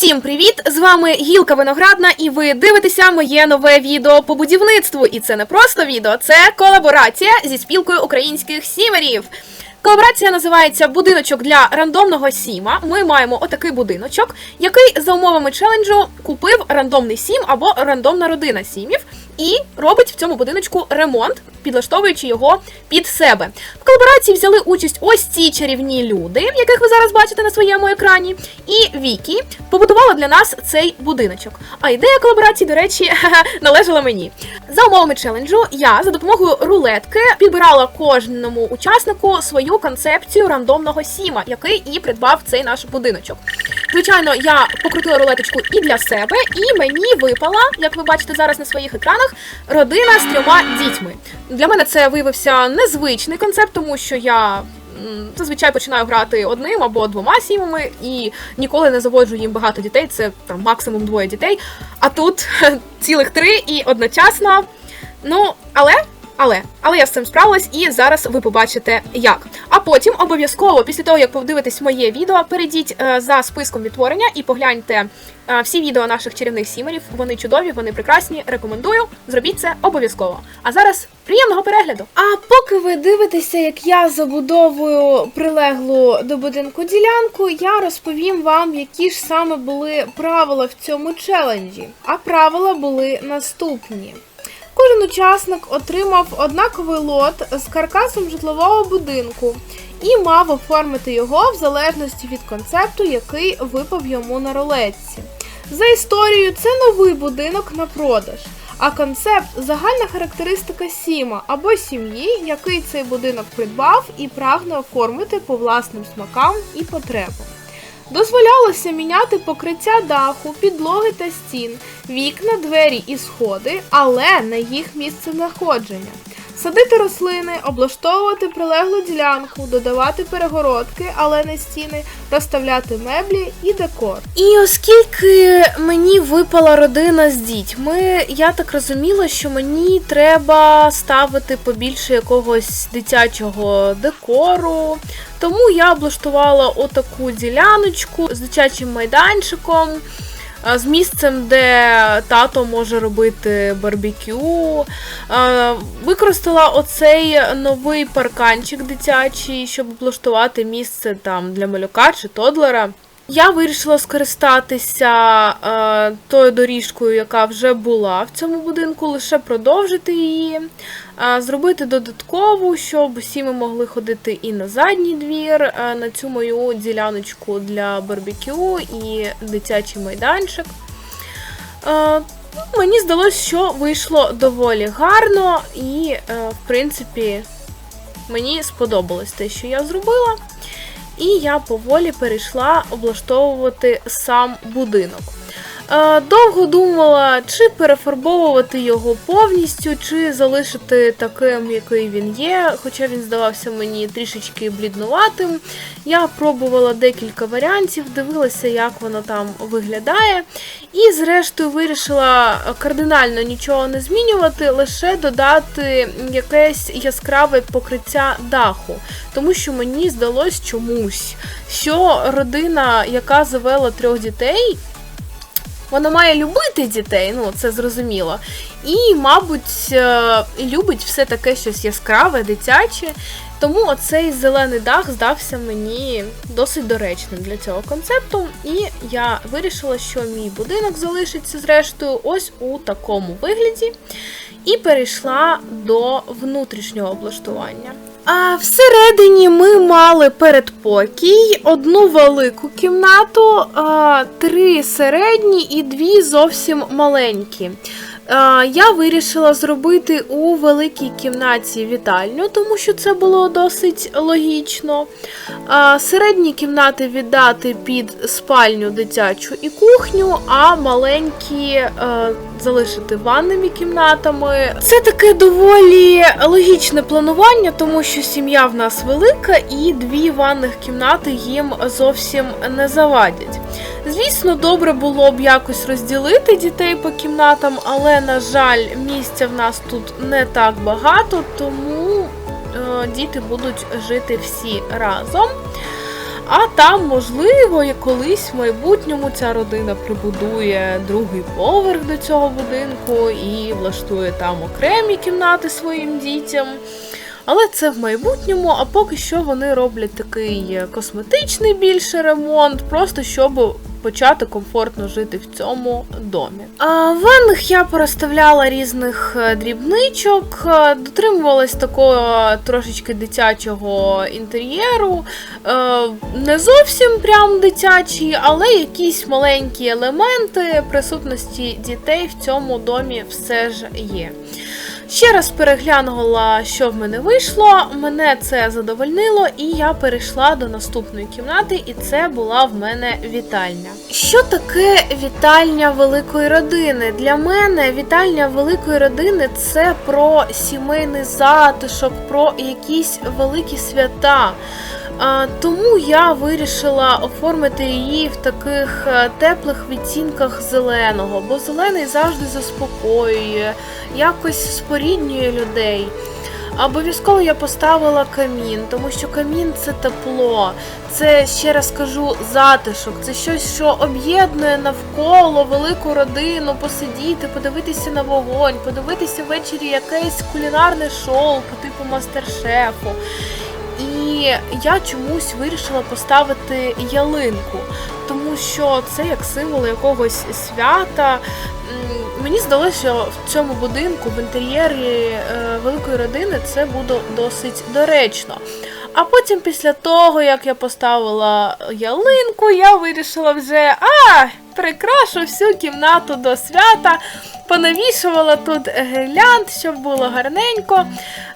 Всім привіт! З вами Гілка Виноградна, і ви дивитеся моє нове відео по будівництву. І це не просто відео, це колаборація зі спілкою українських сімерів. Колаборація називається Будиночок для рандомного сіма. Ми маємо отакий будиночок, який за умовами челенджу купив рандомний сім або рандомна родина сімів і робить в цьому будиночку ремонт, підлаштовуючи його під себе. В колаборації взяли участь ось ці чарівні люди, яких ви зараз бачите на своєму екрані. І Вікі побудувала для нас цей будиночок. А ідея колаборації, до речі, належала мені. За умовами челенджу, я за допомогою рулетки підбирала кожному учаснику свою концепцію рандомного сіма, який і придбав цей наш будиночок. Звичайно, я покрутила рулеточку і для себе, і мені випала, як ви бачите зараз на своїх екранах, родина з трьома дітьми. Для мене це виявився незвичний концепт, тому що я зазвичай починаю грати одним або двома сімами і ніколи не заводжу їм багато дітей. Це там максимум двоє дітей. А тут цілих три і одночасно. Ну, але. Але, але я з цим справилась, і зараз ви побачите як. А потім обов'язково, після того як подивитесь моє відео, перейдіть е, за списком відтворення і погляньте е, всі відео наших чарівних сімерів. Вони чудові, вони прекрасні. Рекомендую. Зробіть це обов'язково. А зараз приємного перегляду. А поки ви дивитеся, як я забудовую прилеглу до будинку ділянку, я розповім вам, які ж саме були правила в цьому челенджі. А правила були наступні. Кожен учасник отримав однаковий лот з каркасом житлового будинку і мав оформити його в залежності від концепту, який випав йому на рулетці. За історією, це новий будинок на продаж, а концепт загальна характеристика Сіма або сім'ї, який цей будинок придбав і прагне оформити по власним смакам і потребам. Дозволялося міняти покриття даху, підлоги та стін, вікна, двері і сходи, але не їх місце знаходження. Садити рослини, облаштовувати прилеглу ділянку, додавати перегородки, але не стіни, розставляти меблі і декор. І оскільки мені випала родина з дітьми, я так розуміла, що мені треба ставити побільше якогось дитячого декору. Тому я облаштувала отаку діляночку з дитячим майданчиком, з місцем, де тато може робити барбекю. Використала оцей новий парканчик дитячий, щоб облаштувати місце там для малюка чи тодлера. Я вирішила скористатися е, тою доріжкою, яка вже була в цьому будинку, лише продовжити її, е, зробити додаткову, щоб усі ми могли ходити і на задній двір, е, на цю мою діляночку для барбекю і дитячий майданчик. Е, мені здалося, що вийшло доволі гарно, і, е, в принципі, мені сподобалось те, що я зробила. І я поволі перейшла облаштовувати сам будинок. Довго думала, чи перефарбовувати його повністю, чи залишити таким, який він є, хоча він здавався мені трішечки бліднуватим. Я пробувала декілька варіантів, дивилася, як воно там виглядає. І, зрештою, вирішила кардинально нічого не змінювати, лише додати якесь яскраве покриття даху. Тому що мені здалось чомусь, що родина, яка завела трьох дітей, вона має любити дітей, ну це зрозуміло. І, мабуть, е, любить все таке щось яскраве, дитяче. Тому оцей зелений дах здався мені досить доречним для цього концепту. І я вирішила, що мій будинок залишиться зрештою ось у такому вигляді. І перейшла до внутрішнього облаштування. А всередині ми мали передпокій, одну велику кімнату, а, три середні і дві зовсім маленькі. Я вирішила зробити у великій кімнаті вітальню, тому що це було досить логічно. Середні кімнати віддати під спальню дитячу і кухню, а маленькі залишити ванними кімнатами. Це таке доволі логічне планування, тому що сім'я в нас велика, і дві ванних кімнати їм зовсім не завадять. Звісно, добре було б якось розділити дітей по кімнатам, але, на жаль, місця в нас тут не так багато, тому е, діти будуть жити всі разом. А там, можливо, і колись в майбутньому ця родина прибудує другий поверх до цього будинку і влаштує там окремі кімнати своїм дітям. Але це в майбутньому, а поки що вони роблять такий косметичний більше ремонт, просто щоб почати комфортно жити в цьому домі. А в ваннах я порозставляла різних е, дрібничок, е, дотримувалась такого трошечки дитячого інтер'єру. Е, Не зовсім прям дитячий, але якісь маленькі елементи присутності дітей в цьому домі все ж є. Ще раз переглянула, що в мене вийшло. Мене це задовольнило, і я перейшла до наступної кімнати, і це була в мене вітальня. Що таке вітальня великої родини? Для мене вітальня великої родини це про сімейний затишок, про якісь великі свята. Тому я вирішила оформити її в таких е, теплих відтінках зеленого, бо зелений завжди заспокоює, якось споріднює людей. Обов'язково я поставила камін, тому що камін це тепло, це ще раз кажу затишок, це щось, що об'єднує навколо велику родину, посидіти, подивитися на вогонь, подивитися ввечері якесь кулінарне шоу по типу мастер-шефу. Я чомусь вирішила поставити ялинку, тому що це як символ якогось свята. Мені здалося, що в цьому будинку, в інтер'єрі е, великої родини, це буде досить доречно. А потім, після того, як я поставила ялинку, я вирішила вже а, прикрашу всю кімнату до свята. Понавішувала тут гірлянд, щоб було гарненько.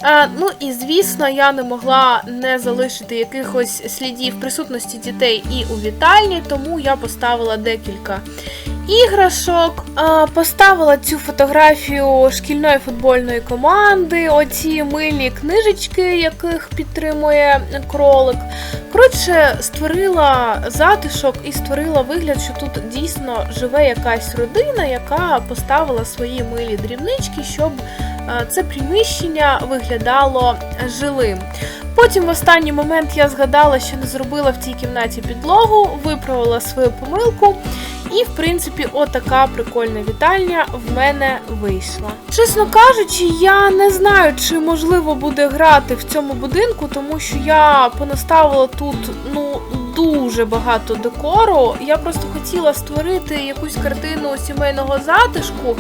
Е, ну і звісно, я не могла не залишити якихось слідів присутності дітей і у вітальні, тому я поставила декілька іграшок. Е, поставила цю фотографію шкільної футбольної команди, оці милі книжечки, яких підтримує кролик. Коротше, створила затишок і створила вигляд, що тут дійсно живе якась родина, яка поставила свої милі дрібнички, щоб е, це приміщення виглядало жилим. Потім в останній момент я згадала, що не зробила в цій кімнаті підлогу, виправила свою помилку. І, в принципі, отака прикольна вітальня в мене вийшла. Чесно кажучи, я не знаю, чи можливо буде грати в цьому будинку, тому що я понаставила тут ну дуже багато декору. Я просто хотіла створити якусь картину сімейного затишку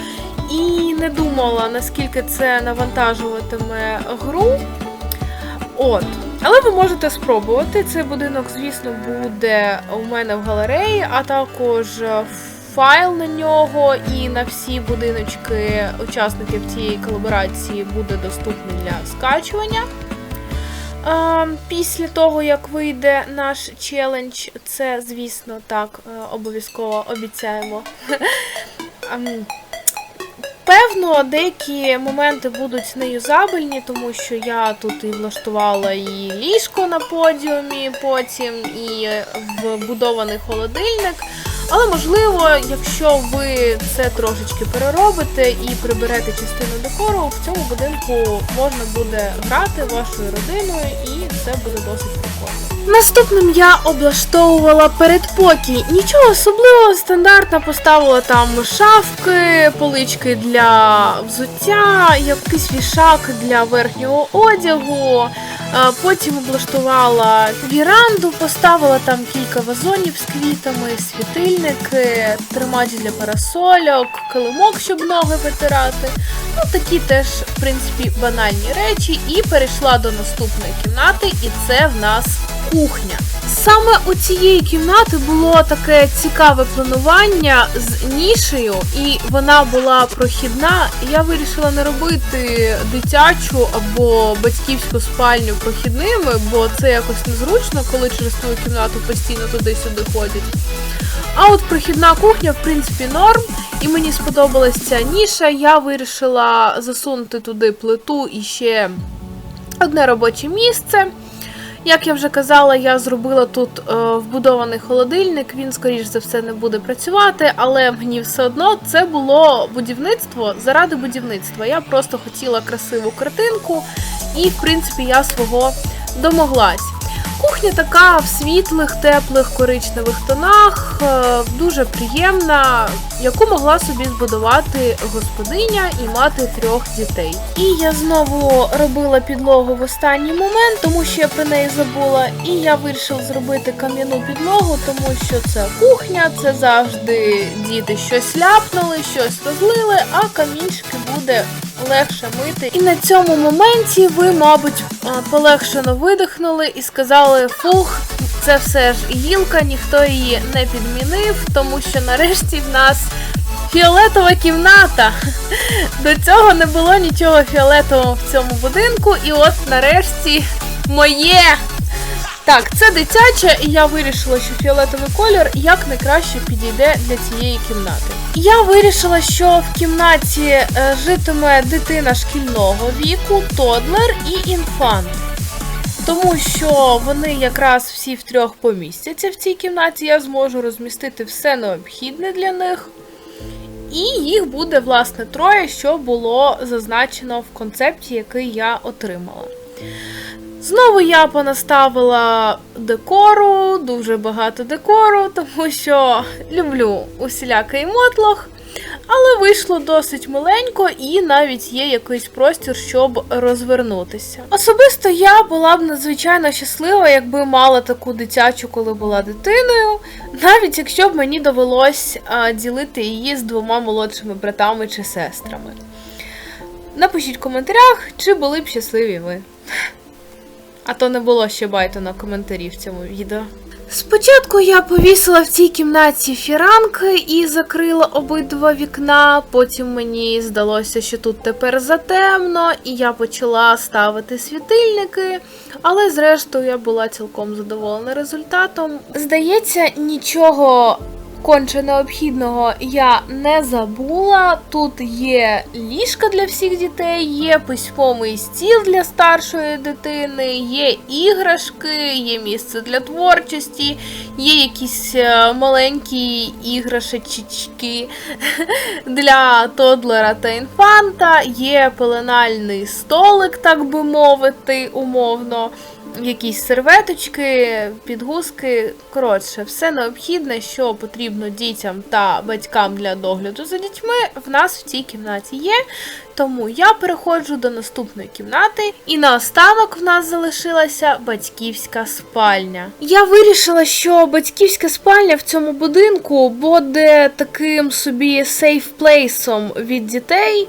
і не думала, наскільки це навантажуватиме гру. От. Але ви можете спробувати. Цей будинок, звісно, буде у мене в галереї, а також е, файл на нього і на всі будиночки учасників цієї колаборації буде доступний для скачування. Е, Після того, як вийде наш челендж, це, звісно, так, е, обов'язково обіцяємо. Певно, деякі моменти будуть неюзабельні, тому що я тут і влаштувала і ліжко на подіумі, потім і вбудований холодильник. Але можливо, якщо ви це трошечки переробите і приберете частину декору, в цьому будинку можна буде грати вашою родиною, і це буде досить. Наступним я облаштовувала передпокій. Нічого особливого, стандартно поставила там шафки, полички для взуття, якийсь вішак для верхнього одягу. Потім облаштувала віранду, поставила там кілька вазонів з квітами, світильники, тримач для парасольок, килимок, щоб ноги витирати. Ну, такі теж, в принципі, банальні речі. І перейшла до наступної кімнати, і це в нас кухня. Саме у цієї кімнати було таке цікаве планування з нішею, і вона була прохідна. Я вирішила не робити дитячу або батьківську спальню прохідними, бо це якось незручно, коли через твою кімнату постійно туди-сюди ходять. А от прохідна кухня, в принципі, норм, і мені сподобалась ця ніша. Я вирішила засунути туди плиту і ще одне робоче місце. Як я вже казала, я зробила тут е, вбудований холодильник. Він, скоріш за все, не буде працювати, але мені все одно це було будівництво заради будівництва. Я просто хотіла красиву картинку, і в принципі я свого домоглась. Кухня така в світлих, теплих коричневих тонах, е, дуже приємна, яку могла собі збудувати господиня і мати трьох дітей. І я знову робила підлогу в останній момент, тому що я про неї забула. І я вирішила зробити кам'яну підлогу, тому що це кухня, це завжди діти щось ляпнули, щось розлили, а камінчики буде легше мити. І на цьому моменті ви, мабуть, полегшено видихнули і сказали: фух, це все ж гілка, ніхто її не підмінив, тому що нарешті в нас. Фіолетова кімната. До цього не було нічого фіолетового в цьому будинку, і от нарешті моє. Так, це дитяче, і я вирішила, що фіолетовий колір як найкраще підійде для цієї кімнати. Я вирішила, що в кімнаті е, житиме дитина шкільного віку, тодлер і інфант. Тому що вони якраз всі втрьох помістяться в цій кімнаті, я зможу розмістити все необхідне для них. І їх буде, власне, троє, що було зазначено в концепті, який я отримала. Знову я понаставила декору, дуже багато декору, тому що люблю усілякий мотлох. Але вийшло досить миленько і навіть є якийсь простір, щоб розвернутися. Особисто я була б надзвичайно щаслива, якби мала таку дитячу, коли була дитиною, навіть якщо б мені довелось ділити її з двома молодшими братами чи сестрами. Напишіть в коментарях, чи були б щасливі ви. А то не було ще байтона коментарів в цьому відео. Спочатку я повісила в цій кімнаті фіранки і закрила обидва вікна. Потім мені здалося, що тут тепер затемно, і я почала ставити світильники. Але зрештою я була цілком задоволена результатом. Здається, нічого конче необхідного я не забула. Тут є ліжка для всіх дітей, є письмовий стіл для старшої дитини, є іграшки, є місце для творчості, є якісь е, маленькі іграшечки для тодлера та інфанта, є пеленальний столик, так би мовити, умовно якісь серветочки, підгузки. Коротше, все необхідне, що потрібно дітям та батькам для догляду за дітьми, в нас в цій кімнаті є. Тому я переходжу до наступної кімнати, і наостанок в нас залишилася батьківська спальня. Я вирішила, що батьківська спальня в цьому будинку буде таким собі сейф-плейсом від дітей.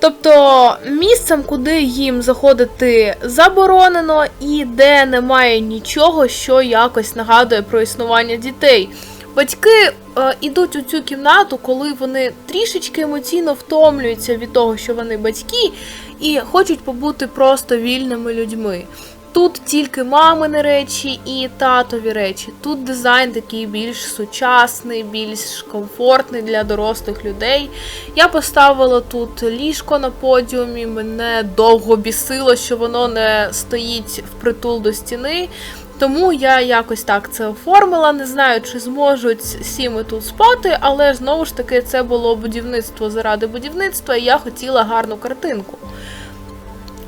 Тобто місцем, куди їм заходити заборонено, і де немає нічого, що якось нагадує про існування дітей. Батьки е, ідуть у цю кімнату, коли вони трішечки емоційно втомлюються від того, що вони батьки, і хочуть побути просто вільними людьми. Тут тільки мамини речі і татові речі. Тут дизайн такий більш сучасний, більш комфортний для дорослих людей. Я поставила тут ліжко на подіумі, мене довго бісило, що воно не стоїть впритул до стіни. Тому я якось так це оформила. Не знаю, чи зможуть сіми тут спати, але знову ж таки це було будівництво заради будівництва, і я хотіла гарну картинку.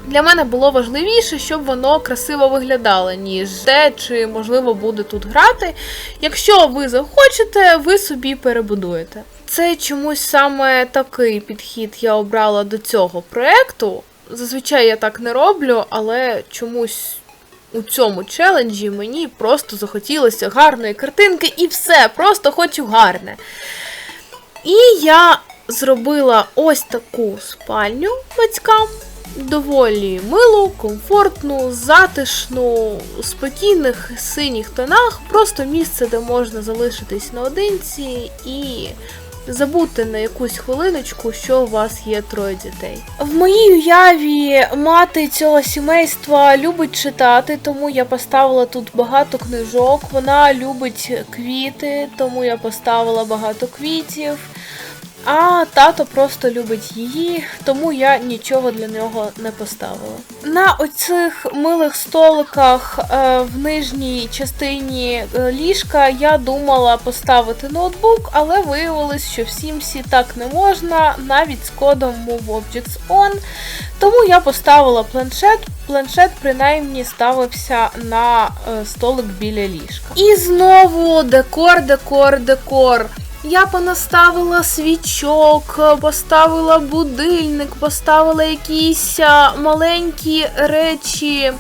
Для мене було важливіше, щоб воно красиво виглядало, ніж те, чи можливо буде тут грати. Якщо ви захочете, ви собі перебудуєте. Це чомусь саме такий підхід я обрала до цього проекту. Зазвичай я так не роблю, але чомусь у цьому челенджі мені просто захотілося гарної картинки і все, просто хочу гарне. І я зробила ось таку спальню батькам. Доволі милу, комфортну, затишну, у спокійних синіх тонах, просто місце, де можна залишитись наодинці і забути на якусь хвилиночку, що у вас є троє дітей. В моїй уяві мати цього сімейства любить читати, тому я поставила тут багато книжок. Вона любить квіти, тому я поставила багато квітів. А тато просто любить її, тому я нічого для нього не поставила. На оцих милих столиках е, в нижній частині е, ліжка я думала поставити ноутбук, але виявилось, що в Сімсі так не можна, навіть з кодом MoveObjects On. Тому я поставила планшет. Планшет принаймні ставився на е, столик біля ліжка. І знову декор, декор, декор. Я понаставила свічок, поставила будильник, поставила якісь маленькі речі,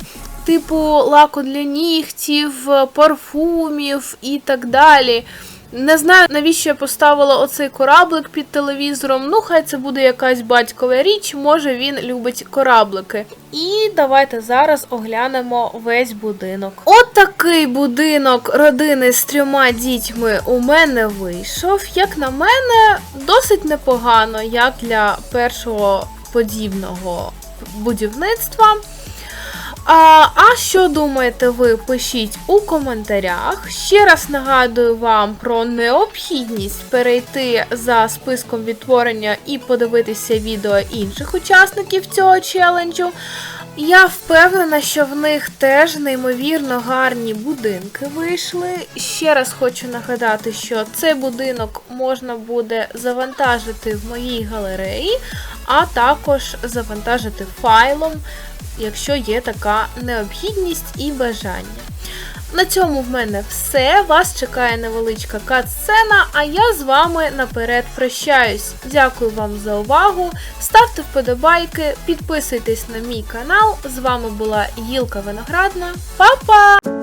типу лаку для нігтів, парфумів і так далі. Не знаю, навіщо я поставила оцей кораблик під телевізором. Ну, хай це буде якась батькова річ, може він любить кораблики. І давайте зараз оглянемо весь будинок. От такий будинок родини з трьома дітьми у мене вийшов. Як на мене, досить непогано, як для першого подібного будівництва. А, а що думаєте ви? Пишіть у коментарях. Ще раз нагадую вам про необхідність перейти за списком відтворення і подивитися відео інших учасників цього челенджу. Я впевнена, що в них теж неймовірно гарні будинки вийшли. Ще раз хочу нагадати, що цей будинок можна буде завантажити в моїй галереї, а також завантажити файлом якщо є така необхідність і бажання. На цьому в мене все. Вас чекає невеличка кат-сцена, а я з вами наперед прощаюсь. Дякую вам за увагу. Ставте вподобайки, підписуйтесь на мій канал. З вами була Гілка Виноградна. Па-па!